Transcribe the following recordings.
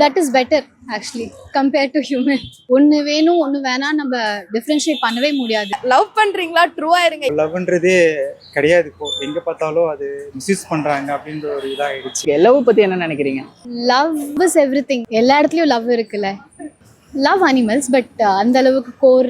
That is better actually compare to human ஒன்று வேணும் ஒன்று வேணாம் நம்ம டிஃப்ரென்ஷியேட் பண்ணவே முடியாது. லவ் பண்றீங்களா? ட்ரூவா இருங்க. லவ்ன்றதே கிடையாது இப்போ. எங்க பார்த்தாலும் அது மிஸ்யூஸ் பண்றாங்க அப்படின்ற ஒரு இதாயிடுச்சு. லவ் பத்தி என்ன நினைக்கிறீங்க? லவ் இஸ் எவ்ரி திங் எல்லா இடத்துலையும் லவ் இருக்குல்ல. லவ் அனிமல்ஸ் பட் அந்த அளவுக்கு கோர்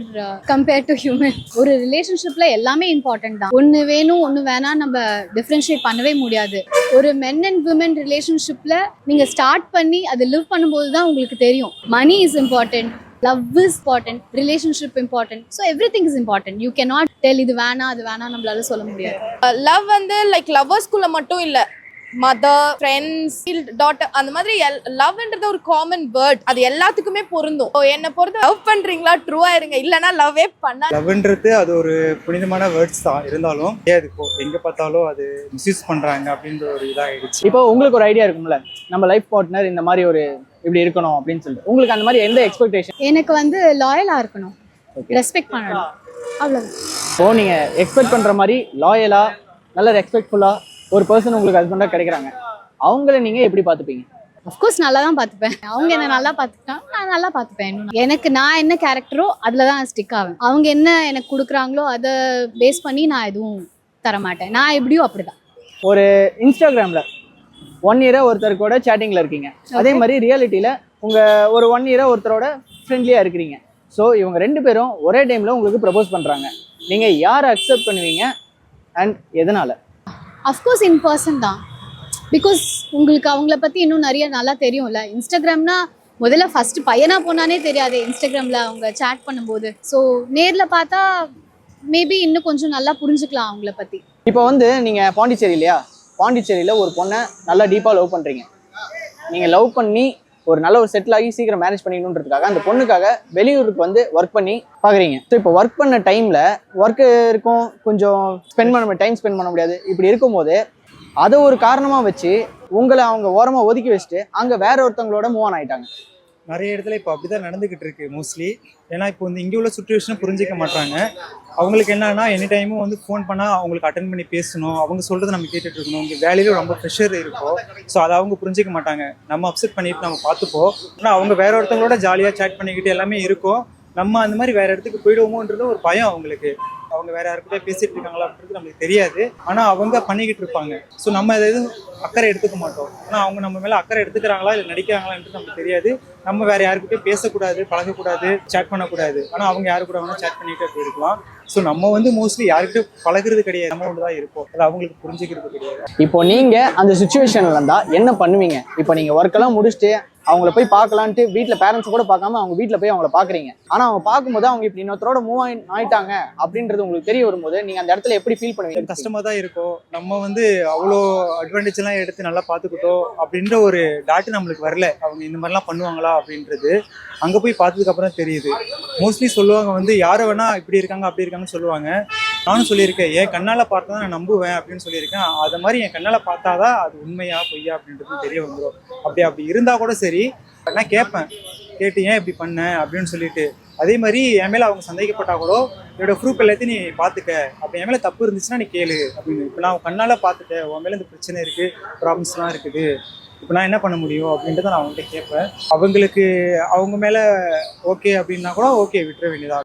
கம்பேர் டு ஹியூமன் ஒரு ரிலேஷன்ஷிப்ல எல்லாமே இம்பார்ட்டன்ட் தான். ஒன்று வேணும் ஒன்று வேணாம் நம்ம டிஃப்ரென்ஷியேட் பண்ணவே முடியாது. ஒரு மென் அண்ட் விமன் ரிலேஷன்ஷிப்ல நீங்க ஸ்டார்ட் பண்ணி அதை லிவ் பண்ணும்போது தான் உங்களுக்கு தெரியும். Money is important love is important relationship important so everything is important you cannot tell இது வேணாம் அது வேணாம் நம்மளால சொல்ல முடியாது. Uh, லவ் வந்து லைக் லவ்வர்ஸ்குள்ள மட்டும் இல்லை. மதர் ஃப்ரெண்ட்ஸ் டாட்டர் அந்த மாதிரி லவ்ன்றது ஒரு காமன் வேர்ட் அது எல்லாத்துக்குமே பொருந்தும். என்னை பொறுத்த லவ் பண்றீங்களா? ட்ரூவா இருங்க. இல்லனா லவ்வே பண்ண லவ்ன்றது அது ஒரு புனிதமான வேர்ட்ஸ் தான். இருந்தாலும் இப்போ எங்க பார்த்தாலும் அது மிஸ்யூஸ் பண்றாங்க அப்படின்ற ஒரு இதாயிடுச்சு. இப்போ உங்களுக்கு ஒரு ஐடியா இருக்கும்ல? நம்ம லைஃப் பார்ட்னர் இந்த மாதிரி ஒரு இப்படி இருக்கணும் அப்படின்னு சொல்லிட்டு. உங்களுக்கு அந்த மாதிரி எந்த எக்ஸ்பெக்டேஷன் எனக்கு வந்து லாயலாக இருக்கணும். ரெஸ்பெக்ட் பண்ணணும். அவ்வளோதான் இப்போ நீங்க எக்ஸ்பெக்ட் பண்ற மாதிரி லாயலா நல்ல ரெஸ்பெக்ட்ஃபுல்லா ஒரு பர்சன் உங்களுக்கு ஹஸ்பண்டா கிடைக்கிறாங்க. அவங்கள நீங்க எப்படி பாத்துப்பீங்க அஃப்கோர்ஸ் நல்லா தான் பார்த்துப்பேன். அவங்க என்ன நல்லா பார்த்துக்கிட்டாங்க நான் நல்லா பார்த்துப்பேன். எனக்கு நான் என்ன கேரக்டரோ அதில் தான் ஸ்டிக் ஆவேன். அவங்க என்ன எனக்கு கொடுக்குறாங்களோ அதை பேஸ் பண்ணி நான் எதுவும் தர மாட்டேன் நான் எப்படியோ அப்படிதான். ஒரு இன்ஸ்டாகிராம்ல ஒன் இயரா ஒருத்தர் கூட சேட்டிங்ல இருக்கீங்க. அதே மாதிரி ரியாலிட்டியில உங்க ஒரு ஒன் இயரா ஒருத்தரோட ஃப்ரெண்ட்லியா இருக்கிறீங்க. ஸோ இவங்க ரெண்டு பேரும் ஒரே டைம்ல உங்களுக்கு ப்ரப்போஸ் பண்றாங்க. நீங்க யாரை அக்செப்ட் பண்ணுவீங்க? அண்ட் எதனால? அஃப்கோர்ஸ் இன் பர்சன் தான். பிகாஸ் உங்களுக்கு அவங்கள பற்றி இன்னும் நிறைய நல்லா தெரியும்ல. இன்ஸ்டாகிராம்னா முதல்ல ஃபர்ஸ்ட் பையனாக போனானே தெரியாது இன்ஸ்டாகிராமில் அவங்க சேட் பண்ணும்போது. ஸோ நேரில் பார்த்தா மேபி இன்னும் கொஞ்சம் நல்லா புரிஞ்சுக்கலாம் அவங்கள பற்றி இப்போ வந்து நீங்கள் பாண்டிச்சேரி இல்லையா? பாண்டிச்சேரியில் ஒரு பொண்ணை நல்லா டீப்பாக லவ் பண்ணுறீங்க நீங்கள் லவ் பண்ணி ஒரு நல்ல ஒரு செட்டில் ஆகி சீக்கிரம் மேரேஜ் பண்ணிக்கணுன்றதுக்காக அந்த பொண்ணுக்காக வெளியூருக்கு வந்து ஒர்க் பண்ணி பார்க்குறீங்க ஸோ இப்போ ஒர்க் பண்ண டைமில் ஒர்க்கு இருக்கும் கொஞ்சம் ஸ்பெண்ட் பண்ண டைம் ஸ்பெண்ட் பண்ண முடியாது. இப்படி இருக்கும்போது அதை ஒரு காரணமாக வச்சு உங்களை அவங்க ஓரமாக ஒதுக்கி வச்சுட்டு அங்கே வேற ஒருத்தவங்களோட மூவ் ஆன் ஆயிட்டாங்க. நிறைய இடத்துல இப்போ அப்படிதான் நடந்துகிட்டு இருக்கு மோஸ்ட்லி ஏன்னா இப்போ வந்து இங்கே உள்ள சுச்சுவேஷனை புரிஞ்சிக்க மாட்டாங்க அவங்களுக்கு என்னன்னா எனி டைமும் வந்து ஃபோன் பண்ணால் அவங்களுக்கு அட்டன் பண்ணி பேசணும். அவங்க சொல்றதை நம்ம கேட்டுட்டு இருக்கணும். இங்கே வேலையில ரொம்ப ப்ரெஷர் இருக்கும் ஸோ அதை அவங்க புரிஞ்சிக்க மாட்டாங்க. நம்ம அப்செட் பண்ணிட்டு நம்ம பார்த்துப்போம். ஆனால் அவங்க வேற ஒருத்தவங்களோட ஜாலியாக சேட் பண்ணிக்கிட்டு எல்லாமே இருக்கும். நம்ம அந்த மாதிரி வேற இடத்துக்கு போயிடுவோமோன்றது ஒரு பயம் அவங்களுக்கு. அவங்க வேற யாருக்கிட்ட பேசிட்டு இருக்காங்களா அப்படின்றது நம்மளுக்கு தெரியாது. ஆனா அவங்க பண்ணிக்கிட்டு இருப்பாங்க. ஸோ நம்ம அதை எதுவும் அக்கறை எடுத்துக்க மாட்டோம். ஆனா அவங்க நம்ம மேல அக்கறை எடுத்துக்கிறாங்களா இல்லை நடிக்கிறாங்களான்றது நமக்கு தெரியாது. நம்ம வேற யாருக்கிட்டே பேசக்கூடாது பழகக்கூடாது சேட் பண்ணக்கூடாது. ஆனா அவங்க யாரு கூட வேணா சேட் பண்ணிட்டு அப்படி இருக்கலாம். ஸோ நம்ம வந்து மோஸ்ட்லி யாருக்கிட்ட பழகுறது கிடையாது. நம்ம ஒன்று தான் இருப்போம். அது அவங்களுக்கு புரிஞ்சுக்கிறது கிடையாது. இப்போ நீங்க அந்த சுச்சுவேஷன்ல இருந்தா என்ன பண்ணுவீங்க? இப்போ நீங்க ஒர்க் எல்லாம் முடிச்சுட்டு அவங்கள போய் பார்க்கலான்ட்டு வீட்டில் பேரண்ட்ஸ் கூட பார்க்காம அவங்க வீட்டில் போய் அவங்கள பார்க்குறீங்க. ஆனால் அவங்க பார்க்கும்போது அவங்க இப்படி இன்னொருத்தரோட மூவ் ஆயிட்டாங்க அப்படின்றது உங்களுக்கு தெரிய வரும்போது நீங்கள் அந்த இடத்துல எப்படி ஃபீல் பண்ணுவீங்க? கஷ்டமாக தான் இருக்கும். நம்ம வந்து அவ்வளோ அட்வான்டேஜ்லாம் எடுத்து நல்லா பார்த்துக்கிட்டோம் அப்படின்ற ஒரு டாட்டு நம்மளுக்கு வரல. அவங்க இந்த மாதிரிலாம் பண்ணுவாங்களா அப்படின்றது அங்கே போய் பார்த்ததுக்கப்புறம் தெரியுது. மோஸ்ட்லி சொல்லுவாங்க வந்து யாரை வேணால் இப்படி இருக்காங்க அப்படி இருக்காங்கன்னு சொல்லுவாங்க. நானும் சொல்லியிருக்கேன் என் கண்ணால் பார்த்தா தான் நான் நம்புவேன்? அப்படின்னு சொல்லியிருக்கேன். அது மாதிரி என் கண்ணால பார்த்தாதான் அது உண்மையா பொய்யா அப்படின்றது தெரிய வந்துடும் அப்படி அப்படி இருந்தால் கூட சரி நான் கேட்பேன். கேட்டு ஏன் இப்படி பண்ண? அப்படின்னு சொல்லிட்டு. அதே மாதிரி என் மேலே அவங்க சந்தேகப்பட்டா கூட என்னோட ப்ரூஃப் எல்லாத்தையும் நீ பார்த்துக்க. அப்படி என் மேலே தப்பு இருந்துச்சுன்னா நீ கேளு. அப்படின்னு. இப்போ நான் கண்ணால் கண்ணால பார்த்துட்டேன். உன் மேலே இந்த பிரச்சனை இருக்குது ப்ராப்ளம்ஸ்லாம் இருக்குது. இப்போ நான் என்ன பண்ண முடியும்? அப்படின்றத நான் அவங்கள்ட்ட கேட்பேன். அவங்களுக்கு அவங்க மேலே ஓகே அப்படின்னா கூட ஓகே விட்டுற வேண்டியதா